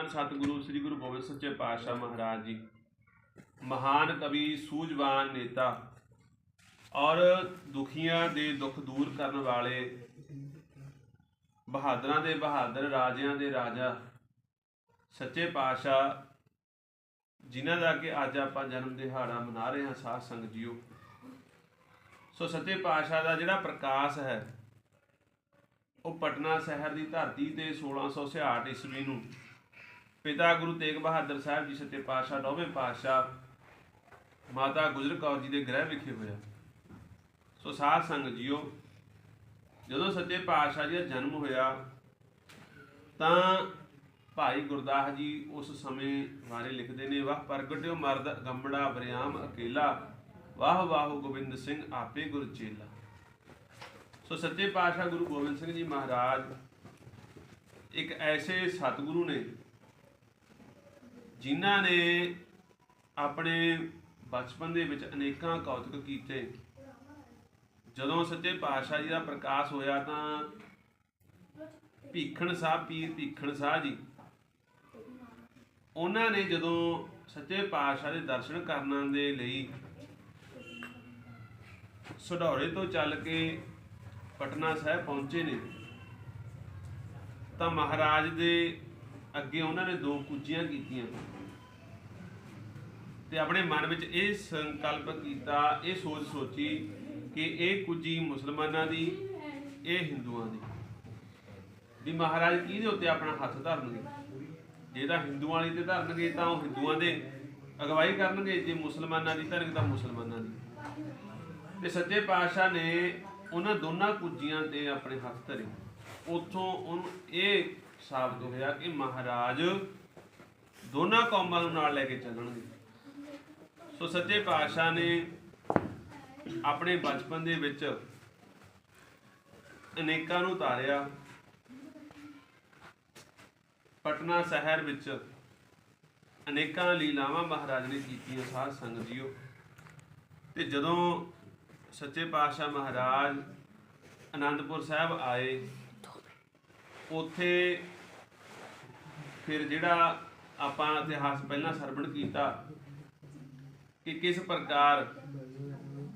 ਧੰਨ ਸਤਿਗੁਰੂ, ਸ੍ਰੀ ਗੁਰੂ ਗੋਬਿੰਦ ਸੱਚੇ ਪਾਤਸ਼ਾਹ ਮਹਾਰਾਜ ਜੀ। ਮਹਾਨ ਕਵੀ, ਸੂਝਵਾਨ ਨੇਤਾ ਔਰ ਦੁਖੀਆਂ ਦੇ ਦੁੱਖ ਦੂਰ ਕਰਨ ਵਾਲੇ, ਬਹਾਦਰਾਂ ਦੇ ਬਹਾਦਰ, ਰਾਜਿਆਂ ਦੇ ਰਾਜਾ, ਸੱਚੇ ਪਾਤਸ਼ਾਹ ਜਿਨ੍ਹਾਂ ਦਾ ਕਿ ਅੱਜ ਆਪਾਂ ਜਨਮ ਦਿਹਾੜਾ ਮਨਾ ਰਹੇ ਹਾਂ, ਸਾਧ ਸੰਗਤ ਜੀਓ। ਸੋ ਸੱਚੇ ਪਾਤਸ਼ਾਹ ਦਾ ਜਿਹੜਾ ਪ੍ਰਕਾਸ਼ ਹੈ, ਉਹ ਪਟਨਾ ਸ਼ਹਿਰ ਦੀ ਧਰਤੀ ਤੇ 1666 ਈਸਵੀ ਨੂੰ ਪਿਤਾ ਗੁਰੂ ਤੇਗ ਬਹਾਦਰ ਸਾਹਿਬ ਜੀ ਸੱਚੇ ਪਾਤਸ਼ਾਹ, ਨੌਵੇਂ ਪਾਤਸ਼ਾਹ ਮਾਤਾ ਗੁਜਰ ਕੌਰ ਜੀ ਦੇ ਗ੍ਰਹਿ ਵਿਖੇ ਹੋਇਆ। ਸੋ ਸਾਧ ਸੰਗ ਜੀਓ, ਜਦੋਂ ਸੱਚੇ ਪਾਤਸ਼ਾਹ ਜੀ ਦਾ ਜਨਮ ਹੋਇਆ, ਤਾਂ ਭਾਈ ਗੁਰਦਾਸ ਜੀ ਉਸ ਸਮੇਂ ਬਾਰੇ ਲਿਖਦੇ ਨੇ, ਵਾਹ ਪ੍ਰਗਟਿਓ ਮਰਦ ਗੰਬੜਾ ਬਰਿਆਮ ਅਕੇਲਾ, ਵਾਹ ਵਾਹ ਗੋਬਿੰਦ ਸਿੰਘ ਆਪੇ ਗੁਰ ਚੇਲਾ। ਸੋ ਸੱਚੇ ਪਾਤਸ਼ਾਹ ਗੁਰੂ ਗੋਬਿੰਦ ਸਿੰਘ ਜੀ ਮਹਾਰਾਜ ਇੱਕ ਐਸੇ ਸਤਿਗੁਰੂ ਨੇ ਜਿਨ੍ਹਾਂ ਨੇ ਆਪਣੇ ਬਚਪਨ ਦੇ ਵਿੱਚ ਅਨੇਕਾਂ ਕੌਤਕ ਕੀਤੇ। ਜਦੋਂ ਸੱਚੇ ਪਾਤਸ਼ਾਹ ਜੀ ਦਾ ਪ੍ਰਕਾਸ਼ ਹੋਇਆ ਤਾਂ ਭੀਖਣ ਸਾਹਿਬ ਪੀਰ ਭੀਖਣ ਸਾਹਿਬ ਜੀ। ਉਹਨਾਂ ਨੇ ਜਦੋਂ ਸੱਚੇ ਪਾਤਸ਼ਾਹ ਦੇ ਦਰਸ਼ਨ ਕਰਨ ਦੇ ਲਈ ਸੁਢੌਰੇ ਤੋਂ ਚੱਲ ਕੇ ਪਟਨਾ ਸਾਹਿਬ ਪਹੁੰਚੇ ਨੇ, ਤਾਂ ਮਹਾਰਾਜ ਦੇ ਅੱਗੇ ਉਹਨਾਂ ਨੇ ਦੋ ਕੁੱਜੀਆਂ ਕੀਤੀਆਂ। ਤੇ ਆਪਣੇ ਮਨ ਵਿੱਚ ਇਹ ਸੰਕਲਪ ਕੀਤਾ, ਇਹ ਸੋਚ ਸੋਚੀ ਕਿ ਇਹ ਕੁੱਜੀ ਮੁਸਲਮਾਨਾਂ ਦੀ, ਇਹ ਹਿੰਦੂਆਂ ਦੀ। ਵੀ ਮਹਾਰਾਜ ਕਿਹਦੇ ਉੱਤੇ ਆਪਣਾ ਹੱਥ ਧਰਨਗੇ? ਜੇ ਤਾਂ ਹਿੰਦੂਆਂ ਵਾਲੀ ਤੇ ਧਰਨਗੇ, ਤਾਂ ਉਹ ਹਿੰਦੂਆਂ ਦੇ ਅਗਵਾਈ ਕਰਨਗੇ। ਜੇ ਮੁਸਲਮਾਨਾਂ ਦੀ ਧਰਨਗੇ, ਤਾਂ ਮੁਸਲਮਾਨਾਂ ਦੀ। ਤੇ ਸੱਚੇ ਪਾਤਸ਼ਾਹ ਨੇ ਉਹਨਾਂ ਦੋਨਾਂ ਕੁੱਜੀਆਂ ਤੇ ਆਪਣੇ ਹੱਥ ਧਰੇ। ਉਥੋਂ ਉਹਨੂੰ ਇਹ ਸਾਬਤ ਹੋਇਆ ਕਿ ਮਹਾਰਾਜ ਦੋਨਾਂ ਕੌਮਾਂ ਨੂੰ ਨਾਲ ਲੈ ਕੇ ਚੱਲਣਗੇ। ਸੋ ਸੱਚੇ ਪਾਤਸ਼ਾਹ ਨੇ ਆਪਣੇ ਬਚਪਨ ਦੇ ਵਿੱਚ ਅਨੇਕਾਂ ਨੂੰ ਤਾਰਿਆ। ਪਟਨਾ ਸ਼ਹਿਰ ਵਿੱਚ ਅਨੇਕਾਂ ਲੀਲਾਵਾਂ ਮਹਾਰਾਜ ਨੇ ਕੀਤੀਆਂ ਸਾਧ ਸੰਗਤ ਜੀਓ। ਤੇ ਜਦੋਂ ਸੱਚੇ ਪਾਤਸ਼ਾਹ ਮਹਾਰਾਜ ਆਨੰਦਪੁਰ ਸਾਹਿਬ ਆਏ, ਉੱਥੇ ਫਿਰ ਜਿਹੜਾ ਆਪਾਂ ਇਤਿਹਾਸ ਪਹਿਲਾਂ ਸਰਵਣ ਕੀਤਾ ਕਿ ਕਿਸ ਪ੍ਰਕਾਰ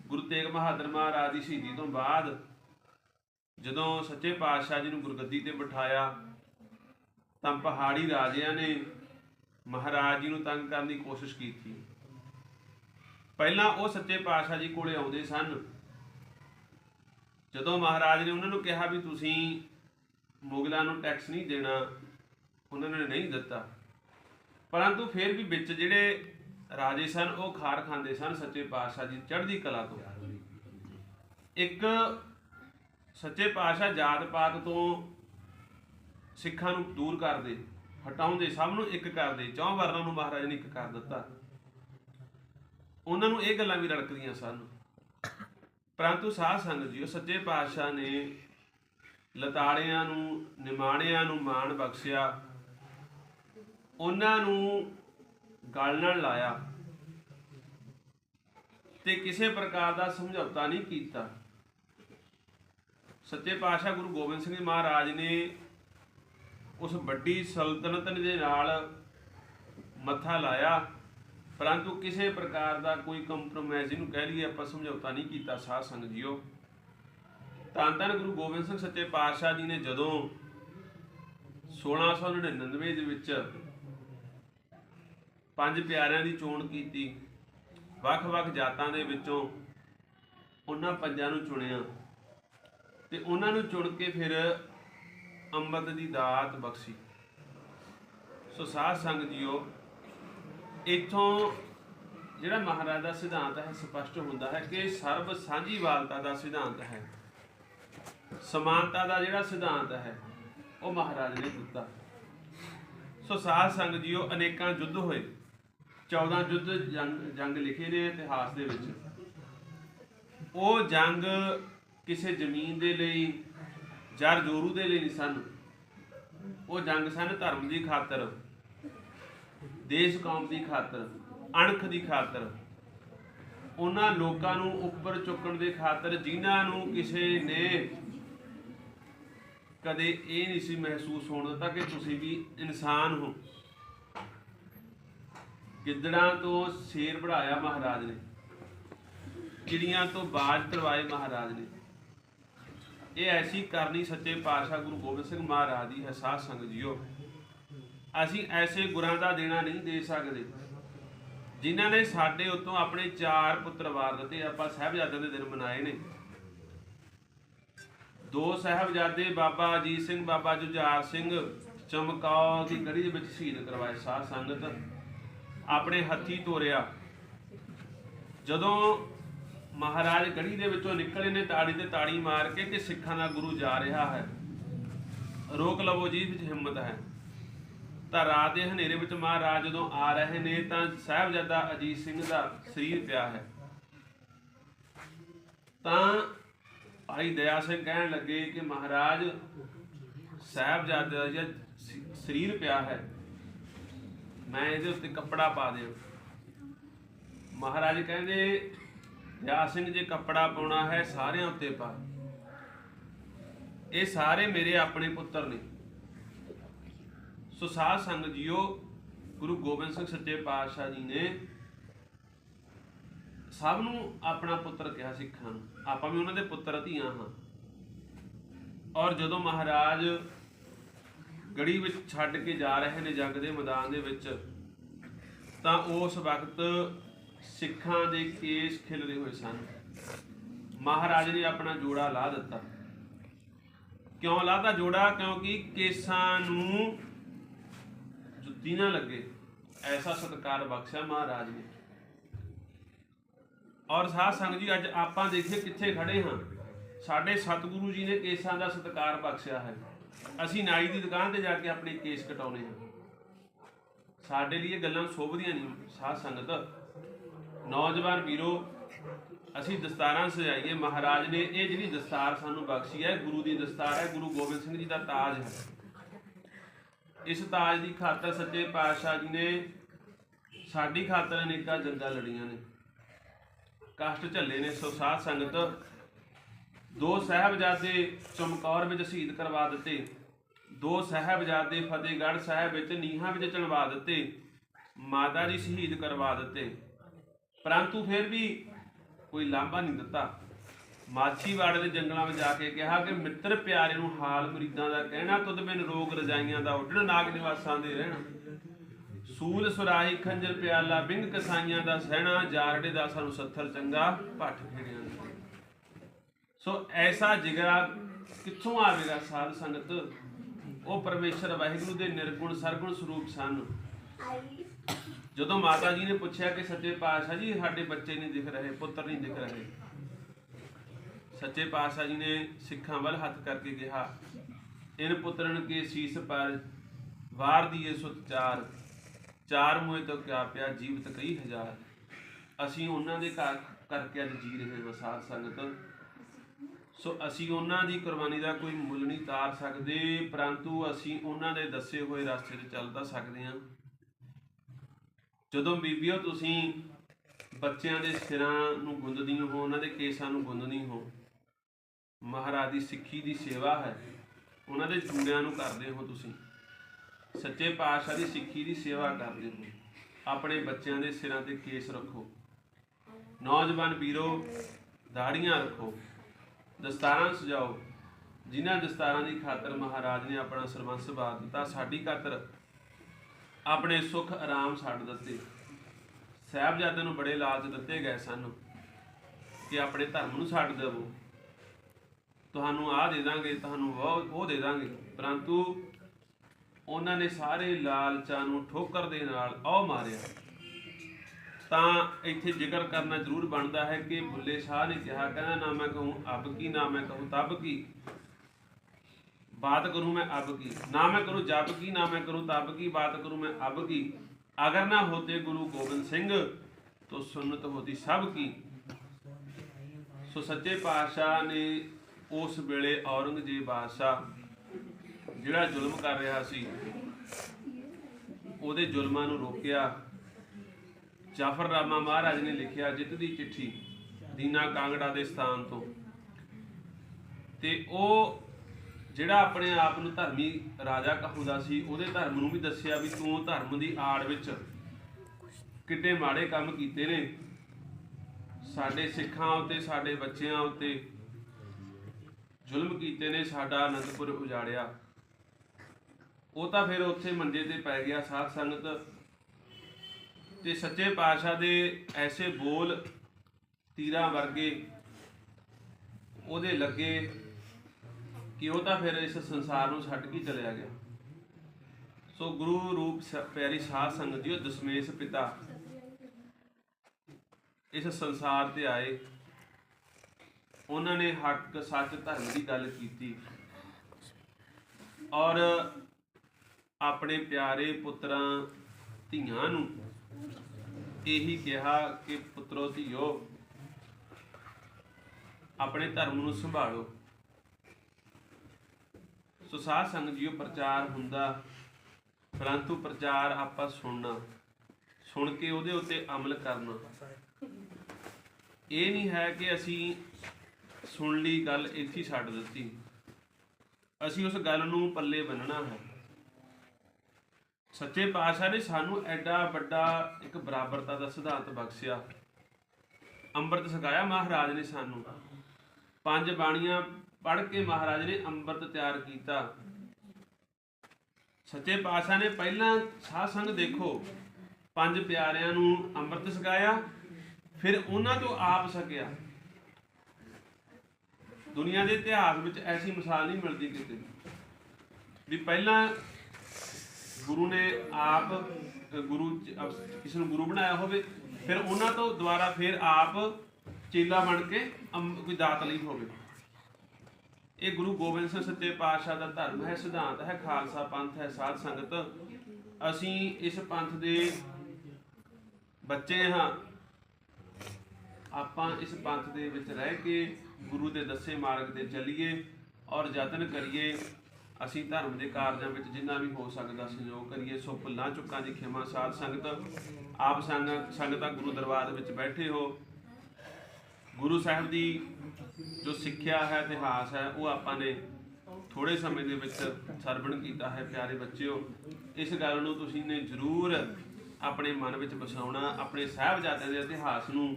ਗੁਰੂ ਤੇਗ ਬਹਾਦਰ ਮਹਾਰਾਜ ਦੀ ਸ਼ਹੀਦੀ ਤੋਂ ਬਾਅਦ ਜਦੋਂ ਸੱਚੇ ਪਾਤਸ਼ਾਹ ਜੀ ਨੂੰ ਗੁਰਗੱਦੀ ਤੇ ਬਿਠਾਇਆ, ਤਾਂ ਪਹਾੜੀ ਰਾਜਿਆਂ ਨੇ ਮਹਾਰਾਜ ਜੀ ਨੂੰ ਤੰਗ ਕਰਨ ਦੀ ਕੋਸ਼ਿਸ਼ ਕੀਤੀ। ਪਹਿਲਾਂ ਉਹ ਸੱਚੇ ਪਾਤਸ਼ਾਹ ਜੀ ਕੋਲੇ ਆਉਂਦੇ ਸਨ। ਜਦੋਂ ਮਹਾਰਾਜ ਨੇ ਉਹਨਾਂ ਨੂੰ ਕਿਹਾ ਵੀ ਤੁਸੀਂ ਮੁਗਲਾਂ ਨੂੰ ਟੈਕਸ ਨਹੀਂ ਦੇਣਾ, ਉਹਨਾਂ ਨੇ ਨਹੀਂ ਦਿੱਤਾ। ਪਰੰਤੂ ਫਿਰ ਵੀ ਵਿੱਚ ਜਿਹੜੇ ਰਾਜੇ ਸਨ, ਉਹ ਖਾਰ ਖਾਂਦੇ ਸਨ, ਸੱਚੇ ਪਾਤਸ਼ਾਹ ਜੀ ਚੜ੍ਹਦੀ ਕਲਾ ਤੋਂ। ਇੱਕ ਸੱਚੇ ਪਾਤਸ਼ਾਹ ਜਾਤ ਪਾਤ ਤੋਂ ਸਿੱਖਾਂ ਨੂੰ ਦੂਰ ਕਰਦੇ, ਹਟਾਉਂਦੇ, ਸਭ ਨੂੰ ਇੱਕ ਕਰਦੇ, ਚੌਂ ਵਰਨਾਂ ਨੂੰ ਮਹਾਰਾਜ ਨੇ ਇੱਕ ਕਰ ਦਿੱਤਾ। ਉਹਨਾਂ ਨੂੰ ਇਹ ਗੱਲਾਂ ਵੀ ਰੜਕਦੀਆਂ ਸਨ। ਪਰੰਤੂ ਸਾਧ ਸੰਗਤ ਉਹ ਸੱਚੇ ਪਾਤਸ਼ਾਹ ਨੇ ਲਤਾੜਿਆਂ ਨੂੰ, ਨਿਮਾਣਿਆਂ ਨੂੰ ਮਾਣ ਬਖਸ਼ਿਆ। ਉਹਨਾਂ ਨੂੰ ਗਲ ਨਾਲ ਲਾਇਆ ਤੇ ਕਿਸੇ ਪ੍ਰਕਾਰ ਦਾ ਸਮਝੌਤਾ ਨਹੀਂ ਕੀਤਾ। ਸੱਚੇ ਪਾਤਸ਼ਾਹ ਗੁਰੂ ਗੋਬਿੰਦ ਸਿੰਘ ਜੀ ਮਹਾਰਾਜ ਨੇ ਉਸ ਵੱਡੀ ਸਲਤਨਤ ਦੇ ਨਾਲ ਮੱਥਾ ਲਾਇਆ, ਪਰੰਤੂ ਕਿਸੇ ਪ੍ਰਕਾਰ ਦਾ ਕੋਈ ਕੰਪਰੋਮਾਈਜ਼ ਇਹਨੂੰ ਕਹਿ ਲਈਏ ਆਪਾਂ ਸਮਝੌਤਾ ਨਹੀਂ ਕੀਤਾ, ਸਾਧ ਸੰਗਤ ਜੀਓ। ਤਾਂ ਧੰਨ ਗੁਰੂ ਗੋਬਿੰਦ ਸਿੰਘ ਸੱਚੇ ਪਾਤਸ਼ਾਹ ਜੀ ਨੇ ਜਦੋਂ 1699 ਦੇ ਵਿੱਚ ਪੰਜ ਪਿਆਰਿਆਂ ਦੀ ਚੋਣ ਕੀਤੀ। ਵੱਖ-ਵੱਖ ਜਾਤਾਂ ਦੇ ਵਿੱਚੋਂ ਉਹਨਾਂ ਪੰਜਾਂ ਨੂੰ ਚੁਣਿਆ ਤੇ ਉਹਨਾਂ ਨੂੰ ਚੁਣ ਕੇ ਫਿਰ ਅੰਮ੍ਰਿਤ ਦੀ ਦਾਤ ਬਖਸ਼ੀ। ਸੋ ਸਾਧ ਸੰਗਤ ਜੀਓ, ਇਥੋਂ ਜਿਹੜਾ ਮਹਾਰਾਜ ਦਾ ਸਿਧਾਂਤ ਹੈ, ਸਪਸ਼ਟ ਹੁੰਦਾ ਹੈ ਕਿ ਸਰਬ ਸਾਂਝੀਵਾਲਤਾ ਦਾ ਸਿਧਾਂਤ ਹੈ। ਸਮਾਨਤਾ ਦਾ ਜਿਹੜਾ ਸਿਧਾਂਤ ਹੈ, ਉਹ ਮਹਾਰਾਜ ਨੇ ਦਿੱਤਾ। ਸੋ ਸਾਧ ਸੰਗਤ ਜੀਓ, ਅਨੇਕਾਂ ਯੁੱਧ ਹੋਏ। 14 ਯੁੱਧ ਜੰਗ ਜੰਗ ਲਿਖੇ ਨੇ ਇਤਿਹਾਸ ਦੇ ਵਿੱਚ। ਉਹ ਜੰਗ ਕਿਸੇ ਜ਼ਮੀਨ ਦੇ ਲਈ ਜਰ ਜੋਰੂ ਦੇ ਲਈ ਨਹੀਂ ਸਨ। ਉਹ ਜੰਗ ਸਨ ਧਰਮ ਦੀ ਖਾਤਰ, ਦੇਸ਼ ਕੌਮ ਦੀ ਖਾਤਰ, ਅਣਖ ਦੀ ਖਾਤਰ। ਉਹਨਾਂ ਲੋਕਾਂ ਨੂੰ ਉੱਪਰ ਚੁੱਕਣ ਦੇ ਖਾਤਰ ਜਿਨ੍ਹਾਂ ਨੂੰ ਕਿਸੇ ਨੇ ਕਦੇ ਇਹ ਨਹੀਂ ਸੀ ਮਹਿਸੂਸ ਹੋਣ ਦਿੱਤਾ ਕਿ ਤੁਸੀਂ ਵੀ ਇਨਸਾਨ ਹੋ। ਗਿੱਦੜਾਂ ਤੋਂ ਸ਼ੇਰ ਬੜਾਇਆ ਮਹਾਰਾਜ ਨੇ। ਚਿੜੀਆਂ ਤੋਂ ਬਾਜ ਤਰਵਾਏ ਮਹਾਰਾਜ ਨੇ। ਇਹ ਐਸੀ ਕਰਨੀ ਸੱਚੇ ਪਾਤਸ਼ਾਹ ਗੁਰੂ ਗੋਬਿੰਦ ਸਿੰਘ ਮਹਾਰਾਜ ਦੀ ਹੈ ਸਾਧ ਸੰਗਤ ਜੀਓ। ਅਸੀਂ ਐਸੇ ਗੁਰਾਂ ਦਾ ਦੇਣਾ ਨਹੀਂ ਦੇ ਸਕਦੇ। ਜਿਨ੍ਹਾਂ ਨੇ ਸਾਡੇ ਉਤੋਂ ਆਪਣੇ ਚਾਰ ਪੁੱਤਰ ਵਾਰ ਦਿੱਤੇ, ਆਪਾਂ ਸਾਹਿਬਜ਼ਾਦਿਆਂ ਦੇ ਦਿਨ ਮਨਾਏ ਨੇ। ਦੋ ਸਾਹਿਬਜ਼ਾਦੇ, ਬਾਬਾ ਅਜੀਤ ਸਿੰਘ, ਬਾਬਾ ਜੁਝਾਰ ਸਿੰਘ ਚਮਕਾਓ ਦੀ ਗੜੀ ਦੇ ਵਿੱਚ ਸ਼ਹੀਦ ਕਰਵਾਏ ਸਾਧ ਸੰਗਤ। ਆਪਣੇ ਹੱਥੀ ਤੋਰਿਆ। ਜਦੋਂ ਮਹਾਰਾਜ ਗੜੀ ਦੇ ਵਿੱਚੋਂ ਨਿਕਲੇ ਨੇ ਤਾੜੀ ਤੇ ਤਾੜੀ ਮਾਰ ਕੇ ਕਿ ਸਿੱਖਾਂ ਦਾ ਗੁਰੂ ਜਾ ਰਿਹਾ ਹੈ। ਰੋਕ ਲਵੋ ਜੀ, ਵਿੱਚ ਹਿੰਮਤ ਹੈ। ਤਾਂ ਰਾਤ ਦੇ ਹਨੇਰੇ ਵਿੱਚ ਮਹਾਰਾਜ ਜਦੋਂ ਆ ਰਹੇ ਨੇ ਤਾਂ ਸਾਹਿਬਜ਼ਾਦਾ ਅਜੀਤ ਸਿੰਘ ਦਾ ਸਰੀਰ ਪਿਆ ਹੈ। ਤਾਂ ਭਾਈ ਦਇਆ ਸਿੰਘ ਕਹਿਣ ਲੱਗੇ ਕਿ ਮਹਾਰਾਜ, ਸਾਹਿਬਜ਼ਾਦੇ ਦਾ ਸ- ਸਰੀਰ ਪਿਆ ਹੈ। ਮੈਂ ਇਹਦੇ ਉੱਤੇ ਕੱਪੜਾ ਪਾ ਦਿਆਂ ਮਹਾਰਾਜ ਕਹਿੰਦੇ ਦਇਆ ਸਿੰਘ ਜੇ ਕੱਪੜਾ ਪਾਉਣਾ ਹੈ, ਸਾਰਿਆਂ ਉੱਤੇ ਪਾ। ਇਹ ਸਾਰੇ ਮੇਰੇ ਆਪਣੇ ਪੁੱਤਰ ਨੇ। ਸੋ ਸਾਧ ਸੰਗਤ ਜੀਓ, ਗੁਰੂ ਗੋਬਿੰਦ ਸਿੰਘ ਸੱਚੇ ਪਾਤਸ਼ਾਹ ਜੀ ਨੇ ਸਭ ਨੂੰ ਆਪਣਾ ਪੁੱਤਰ ਕਿਹਾ ਸਿੱਖਾਂ ਨੂੰ। ਆਪਾਂ ਵੀ ਉਹਨਾਂ ਦੇ ਪੁੱਤਰ ਧੀਆਂ ਹਾਂ। ਔਰ ਜਦੋਂ ਮਹਾਰਾਜ ਗੜੀ ਵਿੱਚ ਛੱਡ ਕੇ ਜਾ ਰਹੇ ਨੇ ਜੰਗ ਦੇ ਮੈਦਾਨ ਦੇ ਵਿੱਚ, ਤਾਂ ਉਸ ਵਕਤ ਸਿੱਖਾਂ ਦੇ ਕੇਸ ਖਿਲਰੇ ਹੋਏ ਸਨ। ਮਹਾਰਾਜ ਨੇ ਆਪਣਾ ਜੋੜਾ ਲਾ ਦਿੱਤਾ। ਕਿਉਂ ਲਾਤਾ ਜੋੜਾ? ਕਿਉਂਕਿ ਕੇਸਾਂ ਨੂੰ ਜੁੱਤੀ ਨਾ ਲੱਗੇ। ਐਸਾ ਸਤਿਕਾਰ ਬਖਸ਼ਿਆ ਮਹਾਰਾਜ ਨੇ। ਔਰ ਸਾਧ ਸੰਗ ਜੀ, ਅੱਜ ਆਪਾਂ ਦੇਖੀਏ ਕਿੱਥੇ ਖੜੇ ਹਾਂ। ਸਾਡੇ ਸਤਿਗੁਰੂ ਜੀ ਨੇ ਕੇਸਾਂ ਦਾ ਸਤਿਕਾਰ ਬਖਸ਼ਿਆ ਹੈ। ਅਸੀਂ ਨਾਈ ਦੀ ਦੁਕਾਨ ਤੇ ਜਾ ਕੇ ਆਪਣੇ ਕੇਸ ਕਟਾਉਨੇ ਹਾਂ ਸਾਡੇ ਲਈ ਇਹ ਗੱਲਾਂ ਸੋਭਦੀਆਂ ਨਹੀਂ, ਸਾਧ ਸੰਗਤ। ਨੌਜਵਾਨ ਵੀਰੋ, ਅਸੀਂ ਦਸਤਾਰਾਂ ਸਜਾਈਏ। ਮਹਾਰਾਜ ਨੇ ਇਹ ਜਿਹੜੀ ਦਸਤਾਰ ਸਾਨੂੰ ਬਖਸ਼ੀ ਹੈ, ਗੁਰੂ ਦੀ ਦਸਤਾਰ ਹੈ, ਗੁਰੂ ਗੋਬਿੰਦ ਸਿੰਘ ਜੀ ਦਾ ਤਾਜ ਹੈ। ਇਸ ਤਾਜ ਦੀ ਖਾਤਰ ਸੱਚੇ ਪਾਤਸ਼ਾਹ ਜੀ ਨੇ, ਸਾਡੀ ਖਾਤਰ ਅਨੇਕਾਂ ਜੰਗਾਂ ਲੜੀਆਂ ਨੇ। ਕਸ਼ਟ ਝੱਲੇ ਨੇ। ਸੋ ਸਾਧ ਸੰਗਤ ਦੋ ਸਾਹਿਬਜ਼ਾਦੇ ਚਮਕੌਰ ਵਿੱਚ ਸ਼ਹੀਦ ਕਰਵਾ ਦਿੱਤੇ। ਦੋ ਸਾਹਿਬਜ਼ਾਦੇ ਫਤਿਹਗੜ੍ਹ ਸਾਹਿਬ ਵਿੱਚ ਨੀਹਾਂ ਵਿੱਚ ਚਣਵਾ ਦਿੱਤੇ। ਮਾਤਾ ਜੀ ਸ਼ਹੀਦ ਕਰਵਾ ਦਿੱਤੇ। ਪਰੰਤੂ ਫਿਰ ਵੀ ਕੋਈ ਲਾਂਭਾ ਨਹੀਂ ਦਿੱਤਾ। ਮਾਛੀਵਾੜੇ ਦੇ ਜੰਗਲਾਂ ਵਿੱਚ ਜਾ ਕੇ ਕਿਹਾ ਕਿ ਮਿੱਤਰ ਪਿਆਰੇ ਨੂੰ ਹਾਲ ਮੁਰੀਦਾਂ ਦਾ ਕਹਿਣਾ, ਤੁਧ ਬਿਨ ਰੋਗ ਰਜਾਈਆਂ ਦਾ ਉੱਡਣ, ਨਾਗ ਨਿਵਾਸਾਂ ਦੇ ਰਹਿਣਾ। ਸੂਲ ਸੁਰਾਹੀ ਖੰਜਰ ਪਿਆਲਾ, ਬਿੰਗ ਕਸਾਈਆਂ ਦਾ ਸਹਿਣਾ, ਜਾਰੜੇ ਦਾ ਸਾਨੂੰ ਸੱਥਰ ਚੰਗਾ ਭੱਠ ਖੇੜਿਆਂ ਸੋ ਐਸਾ ਜਿਗਰਾ ਕਿੱਥੋਂ ਆਵੇਗਾ ਸਾਧ ਸੰਗਤ? ਉਹ ਪਰਮੇਸ਼ਰ ਵਾਹਿਗੁਰੂ ਦੇ ਨਿਰਗੁਣ ਸਰਗੁਣ ਸਰੂਪ ਸਨ। ਜਦੋਂ ਮਾਤਾ ਜੀ ਨੇ ਪੁੱਛਿਆ ਕਿ ਸੱਚੇ ਪਾਤਸ਼ਾਹ ਜੀ, ਸਾਡੇ ਬੱਚੇ ਨਹੀਂ ਦਿਖ ਰਹੇ, ਪੁੱਤਰ ਨਹੀਂ ਦਿਖ ਰਹੇ। ਸੱਚੇ ਪਾਤਸ਼ਾਹ ਜੀ ਨੇ ਸਿੱਖਾਂ ਵੱਲ ਹੱਥ ਕਰਕੇ ਕਿਹਾ, ਇਨ ਪੁੱਤਰਨ ਕੇ ਸੀਸ ਪਰ ਵਾਰ ਦੀਏ ਸੁਤ ਚਾਰ। ਚਾਰ ਮੋਏ ਤੋਂ ਕਿਆ ਪਿਆ ਜੀਵਤ ਕਈ ਹਜ਼ਾਰ। ਅਸੀਂ ਉਹਨਾਂ ਦੇ ਘਰ ਕਰਕੇ ਅੱਜ ਜੀ ਰਹੇ ਹਾਂ, ਸਾਧ ਸੰਗਤ। ਸੋ ਅਸੀਂ ਉਹਨਾਂ ਦੀ ਕੁਰਬਾਨੀ ਦਾ ਕੋਈ ਮੁੱਲ ਨਹੀਂ ਤਾਰ ਸਕਦੇ, ਪਰੰਤੂ ਅਸੀਂ ਉਹਨਾਂ ਦੇ ਦੱਸੇ ਹੋਏ ਰਸਤੇ ਤੇ ਚੱਲ ਤਾਂ ਸਕਦੇ ਹਾਂ। ਜਦੋਂ ਬੀਬੀਓ ਤੁਸੀਂ ਬੱਚਿਆਂ ਦੇ ਸਿਰਾਂ ਨੂੰ ਗੁੰਦਦੀ ਹੋ, ਉਹਨਾਂ ਦੇ ਕੇਸਾਂ ਨੂੰ ਗੁੰਦਦੀ ਹੋ, ਮਹਾਰਾਜ ਦੀ ਸਿੱਖੀ ਦੀ ਸੇਵਾ ਹੈ, ਉਹਨਾਂ ਦੇ ਚੂੜਿਆਂ ਨੂੰ ਕਰਦੇ ਹੋ ਤੁਸੀਂ। ਸੱਚੇ ਪਾਤਸ਼ਾਹ ਦੀ ਸਿੱਖੀ ਦੀ ਸੇਵਾ ਕਰਦੇ ਹੋ। ਆਪਣੇ ਬੱਚਿਆਂ ਦੇ ਸਿਰਾਂ ਤੇ ਕੇਸ ਰੱਖੋ। ਨੌਜਵਾਨ ਵੀਰੋ ਦਾੜੀਆਂ ਰੱਖੋ। ਦਸਤਾਰਾਂ ਸਜਾਓ। ਜਿਨ੍ਹਾਂ ਦਸਤਾਰਾਂ ਦੀ ਖਾਤਰ ਮਹਾਰਾਜ ਨੇ ਆਪਣਾ ਸਰਬੰਸ ਬਾਦ ਦਿੱਤਾ, ਸਾਡੀ ਖਾਤਰ ਆਪਣੇ ਸੁੱਖ ਆਰਾਮ ਛੱਡ ਦਿੱਤੇ। ਸਾਹਿਬਜ਼ਾਦਿਆਂ ਨੂੰ ਬੜੇ ਲਾਲਚ ਦਿੱਤੇ ਗਏ ਸਨ ਕਿ ਆਪਣੇ ਧਰਮ ਨੂੰ ਛੱਡ ਦੇਵੋ। ਤੁਹਾਨੂੰ ਆਹ ਦੇ ਦਾਂਗੇ, ਤੁਹਾਨੂੰ ਉਹ ਉਹ ਦੇ ਦਾਂਗੇ। ਪਰੰਤੂ ਉਹਨਾਂ ਨੇ ਸਾਰੇ ਲਾਲਚਾਂ ਨੂੰ ਠੋਕਰ ਦੇ ਨਾਲ ਉਹ ਮਾਰਿਆ। ਤਾਂ ਇੱਥੇ ਜ਼ਿਕਰ ਕਰਨਾ ਜ਼ਰੂਰ ਬਣਦਾ ਹੈ ਕਿ ਬੁੱਲੇ ਸ਼ਾਹ ਨੇ ਕਿਹਾ, ਕਹਿੰਦਾ, ਨਾ ਮੈਂ ਕਹੂੰ ਅਬ ਕੀ, ਨਾ ਮੈਂ ਕਹੂੰ ਤਬ ਕੀ? ਬਾਤ ਕਰੂੰ ਮੈਂ ਅਬ ਕੀ? ਨਾ ਮੈਂ ਕਰੂੰ ਜਬ ਕੀ, ਨਾ ਮੈਂ ਕਰੂੰ ਤਬ ਕੀ? ਬਾਤ ਕਰੂੰ ਮੈਂ ਅਬ ਕੀ? ਅਗਰ ਨਾ ਹੋਤੇ ਗੁਰੂ ਗੋਬਿੰਦ ਸਿੰਘ, ਤੋ ਸੁਨਤ ਹੋਤੀ ਸਭ ਕੀ? ਸੋ ਸੱਚੇ ਪਾਤਸ਼ਾਹ ਨੇ ਉਸ ਵੇਲੇ ਔਰੰਗਜ਼ੇਬ ਬਾਦਸ਼ਾਹ ਜਿਹੜਾ ਜ਼ੁਲਮ ਕਰ ਰਿਹਾ ਸੀ, ਉਹਦੇ ਜ਼ੁਲਮਾਂ ਨੂੰ ਰੋਕਿਆ। ਜਾਫਰ ਰਾਮਾ ਮਹਾਰਾਜ ਨੇ ਲਿਖਿਆ ਜਿੱਤ ਦੀ ਚਿੱਠੀ ਦੀਨਾ ਕਾਂਗੜਾ ਦੇ ਸਥਾਨ ਤੋਂ। ਤੇ ਉਹ ਜਿਹੜਾ ਆਪਣੇ ਆਪ ਨੂੰ ਧਰਮੀ ਰਾਜਾ ਕਹੂਦਾ ਸੀ, ਉਹਦੇ ਧਰਮ ਨੂੰ ਵੀ ਦੱਸਿਆ ਵੀ ਤੂੰ ਧਰਮ ਦੀ ਆੜ ਵਿੱਚ ਕਿੱਡੇ ਮਾੜੇ ਕੰਮ ਕੀਤੇ ਨੇ। ਸਾਡੇ ਸਿੱਖਾਂ ਉੱਤੇ, ਸਾਡੇ ਬੱਚਿਆਂ ਉੱਤੇ ਜ਼ੁਲਮ ਕੀਤੇ ਨੇ ਸਾਡਾ ਅਨੰਦਪੁਰ ਉਜਾੜਿਆ। ਉਹ ਤਾਂ ਫਿਰ ਉੱਥੇ ਮੰਜੇ ਤੇ ਪੈ ਗਿਆ, ਸਾਧ ਸੰਗਤ ਤੇ ਸੱਚੇ ਪਾਤਸ਼ਾਹ ਦੇ ਐਸੇ ਬੋਲ ਤੀਰਾਂ ਵਰਗੇ ਉਹਦੇ ਲੱਗੇ ਕਿ ਉਹ ਤਾਂ ਫਿਰ ਇਸ ਸੰਸਾਰ ਨੂੰ ਛੱਡ ਕੇ ਚਲਿਆ ਗਿਆ। ਸੋ ਗੁਰੂ ਰੂਪ ਸ- ਪਿਆਰੀ ਸਾਧ ਸੰਗਤ ਉਹ ਦਸ਼ਮੇਸ਼ ਪਿਤਾ ਇਸ ਸੰਸਾਰ ਤੇ ਆਏ। ਉਹਨਾਂ ਨੇ ਹੱਕ, ਸੱਚ, ਧਰਮ ਦੀ ਗੱਲ ਕੀਤੀ ਔਰ ਆਪਣੇ ਪਿਆਰੇ ਪੁੱਤਰਾਂ, ਧੀਆਂ ਨੂੰ ਇਹੀ ਕਿਹਾ ਕਿ ਪੁੱਤਰੋ ਧੀਓ, ਆਪਣੇ ਧਰਮ ਨੂੰ ਸੰਭਾਲੋ। ਸੋ ਸਾਧ ਸੰਗਤ ਜੀਓ ਪ੍ਰਚਾਰ ਹੁੰਦਾ, ਪਰੰਤੂ ਪ੍ਰਚਾਰ ਆਪਾਂ ਸੁਣਨਾ, ਸੁਣ ਕੇ ਉਹਦੇ ਉੱਤੇ ਅਮਲ ਕਰਨਾ। ਇਹ ਨਹੀਂ ਹੈ ਕਿ ਅਸੀਂ ਸੁਣ ਲਈ ਗੱਲ ਇੱਥੇ ਛੱਡ ਦਿੱਤੀ। ਅਸੀਂ ਉਸ ਗੱਲ ਨੂੰ ਪੱਲੇ ਬੰਨਣਾ ਹੈ। ਸੱਚੇ ਪਾਤਸ਼ਾਹ ਨੇ ਸਾਨੂੰ ਐਡਾ ਵੱਡਾ ਇੱਕ ਬਰਾਬਰਤਾ ਦਾ ਸਿਧਾਂਤ ਬਖਸ਼ਿਆ। ਅੰਮ੍ਰਿਤ ਛਕਾਇਆ ਮਹਾਰਾਜ ਨੇ ਸਾਨੂੰ। ਪੰਜ ਬਾਣੀਆਂ ਪੜ੍ਹ ਕੇ ਮਹਾਰਾਜ ਨੇ ਅੰਮ੍ਰਿਤ ਤਿਆਰ ਕੀਤਾ। ਸੱਚੇ ਪਾਤਸ਼ਾਹ ਨੇ ਪਹਿਲਾਂ ਸਾਧ ਸੰਗ ਦੇਖੋ, ਪੰਜ ਪਿਆਰਿਆਂ ਨੂੰ ਅੰਮ੍ਰਿਤ ਛਕਾਇਆ, ਫਿਰ ਉਹਨਾਂ ਤੋਂ ਆਪ ਸਕਿਆ ਦੁਨੀਆ ਦੇ ਇਤਿਹਾਸ ਵਿੱਚ ਐਸੀ ਮਿਸਾਲ ਨਹੀਂ ਮਿਲਦੀ ਕਿਤੇ ਵੀ ਪਹਿਲਾਂ ਗੁਰੂ ਨੇ ਆਪ ਗੁਰੂ ਕਿਸੇ ਨੂੰ ਗੁਰੂ ਬਣਾਇਆ ਹੋਵੇ, ਫਿਰ ਉਹਨਾਂ ਤੋਂ ਦੁਬਾਰਾ ਫਿਰ ਆਪ ਚੇਲਾ ਬਣ ਕੇ ਕੋਈ ਦਾਤ ਲਈ ਹੋਵੇ। ਇਹ ਗੁਰੂ ਗੋਬਿੰਦ ਸਿੰਘ ਸੱਚੇ ਪਾਤਸ਼ਾਹ ਦਾ ਧਰਮ ਹੈ, ਸਿਧਾਂਤ ਹੈ, ਖਾਲਸਾ ਪੰਥ ਹੈ, ਸਾਧ ਸੰਗਤ। ਅਸੀਂ ਇਸ ਪੰਥ ਦੇ ਬੱਚੇ ਹਾਂ। ਆਪਾਂ ਇਸ ਪੰਥ ਦੇ ਵਿੱਚ ਰਹਿ ਕੇ ਗੁਰੂ ਦੇ ਦੱਸੇ ਮਾਰਗ ਤੇ ਚੱਲੀਏ ਔਰ ਯਤਨ ਕਰੀਏ। ਅਸੀਂ ਧਰਮ ਦੇ ਕਾਰਜਾਂ ਵਿੱਚ ਜਿੰਨਾ ਵੀ ਹੋ ਸਕਦਾ ਸਹਿਯੋਗ ਕਰੀਏ ਸੋ ਭੁੱਲਾਂ ਚੁੱਕਾਂ ਦੀ ਖਿਮਾ ਸਾਧ ਸੰਗਤ, ਆਪ ਸੰਗ, ਸੰਗਤਾਂ ਗੁਰੂ ਦਰਬਾਰ ਵਿੱਚ ਬੈਠੇ ਹੋ। ਗੁਰੂ ਸਾਹਿਬ ਦੀ ਜੋ ਸਿੱਖਿਆ ਹੈ, ਇਤਿਹਾਸ ਹੈ, ਉਹ ਆਪਾਂ ਨੇ ਥੋੜੇ ਸਮੇਂ ਦੇ ਵਿੱਚ ਸਰਵਣ ਕੀਤਾ ਹੈ, ਪਿਆਰੇ ਬੱਚਿਓ। ਇਸ ਗੱਲ ਨੂੰ ਤੁਸੀਂ ਨੇ ਜ਼ਰੂਰ ਆਪਣੇ ਮਨ ਵਿੱਚ ਵਸਾਉਣਾ, ਆਪਣੇ ਸਾਹਿਬਜ਼ਾਦਿਆਂ ਦੇ ਇਤਿਹਾਸ ਨੂੰ,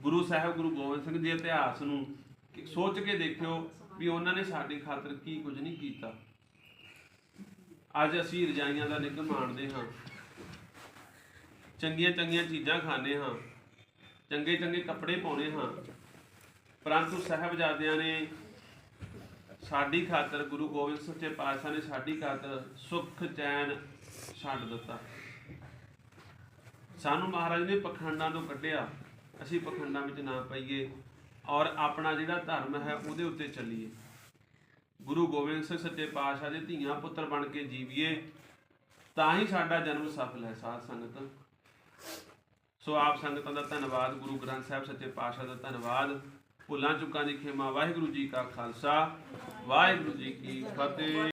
ਗੁਰੂ ਸਾਹਿਬ, ਗੁਰੂ ਗੋਬਿੰਦ ਸਿੰਘ ਜੀ ਦੇ ਇਤਿਹਾਸ ਨੂੰ ਸੋਚ ਕੇ ਦੇਖਿਓ ਵੀ ਉਹਨਾਂ ਨੇ ਸਾਡੀ ਖਾਤਰ ਕੀ ਕੁਝ ਨਹੀਂ ਕੀਤਾ। ਅੱਜ ਅਸੀਂ ਰਜਾਈਆਂ ਦਾ ਨਿੱਘ ਮਾਣਦੇ ਹਾਂ। ਚੰਗੀਆਂ ਚੰਗੀਆਂ ਚੀਜ਼ਾਂ ਖਾਂਦੇ ਹਾਂ। ਚੰਗੇ ਚੰਗੇ ਕੱਪੜੇ ਪਾਉਨੇ ਹਾਂ। ਪਰੰਤੂ ਸਾਹਿਬਜ਼ਾਦਿਆਂ ਨੇ ਸਾਡੀ ਖਾਤਰ, ਗੁਰੂ ਗੋਬਿੰਦ ਸੱਚੇ ਪਾਤਸ਼ਾਹ ਨੇ ਸਾਡੀ ਖਾਤਰ ਸੁੱਖ, ਚੈਨ ਛੱਡ ਦਿੱਤਾ। ਸਾਨੂੰ ਮਹਾਰਾਜ ਨੇ ਪਖੰਡਾਂ ਤੋਂ ਕੱਢਿਆ। ਅਸੀਂ ਪਖੰਡਾਂ ਵਿੱਚ ਨਾ ਪਈਏ ਔਰ ਆਪਣਾ ਜਿਹੜਾ ਧਰਮ ਹੈ ਉਹਦੇ ਉੱਤੇ ਚੱਲੀਏ। ਗੁਰੂ ਗੋਬਿੰਦ ਸਿੰਘ ਸੱਚੇ ਪਾਤਸ਼ਾਹ ਦੇ ਧੀਆਂ ਪੁੱਤਰ ਬਣ ਕੇ ਜੀਵੀਏ, ਤਾਂ ਹੀ ਸਾਡਾ ਜਨਮ ਸਫਲ ਹੈ ਸਾਧ ਸੰਗਤ। ਸੋ ਆਪ ਸੰਗਤਾਂ ਦਾ ਧੰਨਵਾਦ, ਗੁਰੂ ਗ੍ਰੰਥ ਸਾਹਿਬ ਸੱਚੇ ਪਾਤਸ਼ਾਹ ਦਾ ਧੰਨਵਾਦ। ਭੁੱਲਾਂ ਚੁੱਕਾਂ ਦੀ ਖੇਮਾ, ਵਾਹਿਗੁਰੂ ਜੀ ਕਾ ਖਾਲਸਾ, ਵਾਹਿਗੁਰੂ ਜੀ ਕੀ ਫਤਿਹ।